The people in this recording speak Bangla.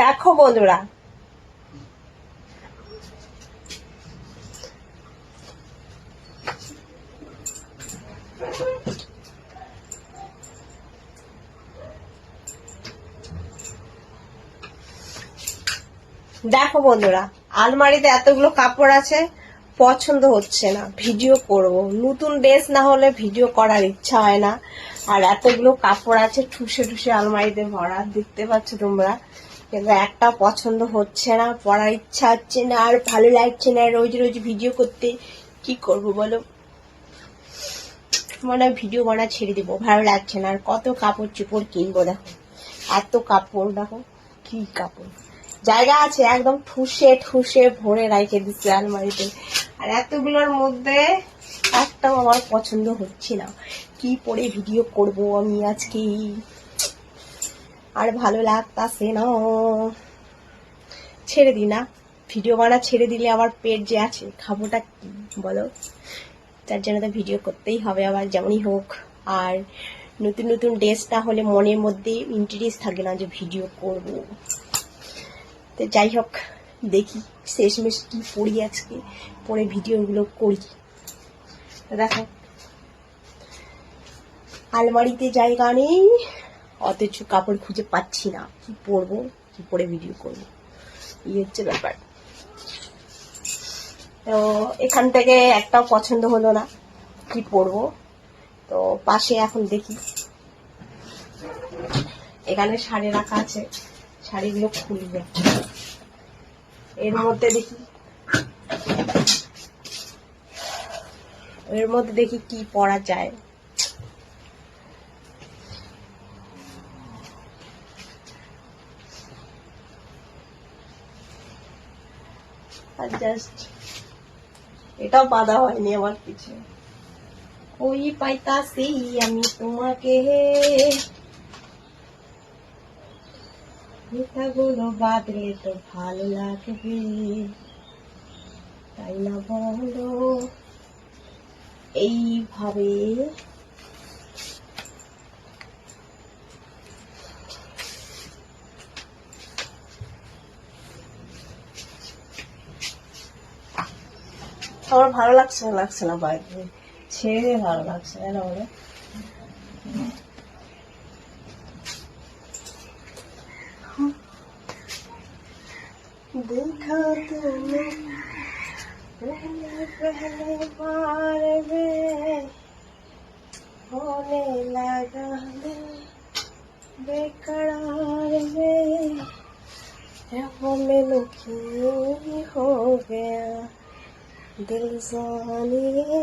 দেখো বন্ধুরা। দেখো বন্ধুরা, আলমারিতে এতগুলো কাপড় আছে, পছন্দ হচ্ছে না, ভিডিও করব। নতুন ড্রেস না হলে ভিডিও করার ইচ্ছা হয় না। আর এতগুলো কাপড় আছে, ঠুসে ঠুসে আলমারিতে ভরা, দেখতে পাচ্ছ তোমরা। কিন্তু একটা পছন্দ হচ্ছে না, পড়ার ইচ্ছা হচ্ছে না, আর ভালো লাগছে না রোজ রোজ ভিডিও করতে। কি করব বলো? মনে ভিডিও বানা ছেড়ে দেবো, ভালো লাগছে না। আর কত কাপড় চোপড় কিনবো দেখো, এত কাপড় দেখো, কি কাপড়। জায়গা আছে, একদম ঠুসে ঠুসে ভরে রাখে দিচ্ছে আলমারিতে। আর এতগুলোর মধ্যে একটাও আমার পছন্দ হচ্ছে না। কি পরে ভিডিও করব আমি আজকে? আর ভালো লাগতাছে না। ছেড়ে দিই না। ভিডিও বানা, ছেড়ে দিলে আবার পেট যে আছে, খাবোটা কি বলো? তার জন্য তো ভিডিও করতেই হবে আবার, যেমনই হোক। আর নতুন নতুন ড্রেস না হলে মনের মধ্যে ইন্টারেস্ট থাকে না যে ভিডিও করব। তো যাই হোক, দেখি শেষমেশ কি পড়ি আজকে। পরে ভিডিওগুলো করি। দেখো। আলমারিতে জায়গা নেই। অথচ কাপড় খুঁজে পাচ্ছি না। কি পরবো, কি পরে ভিডিও করব? এই হচ্ছে ব্যাপার। তো এখান থেকে একটাও পছন্দ হলো না। কি পরবো? তো পাশে এখন দেখি। এখানে শাড়ি রাখা আছে। শাড়িগুলো খুলবে। এর মধ্যে দেখি। এর মধ্যে দেখি কি পরা যায়। আর এটাও বাঁধা হয়নি আমার পিছে। ওই পাইতাছি আমি তোমাকে। মিঠাগুলো বাদলে তো ভালো লাগবে। তাই না বলো? এইভাবে আমার ভালো লাগছে না লাগছে না বাইরে ছেড়ে দিয়ে ভালো লাগছে না বলে देखा तुमने पहले पहले बार में होने लगा दिल बेकरार में वो मैंने क्यों हो गया दिल जानिए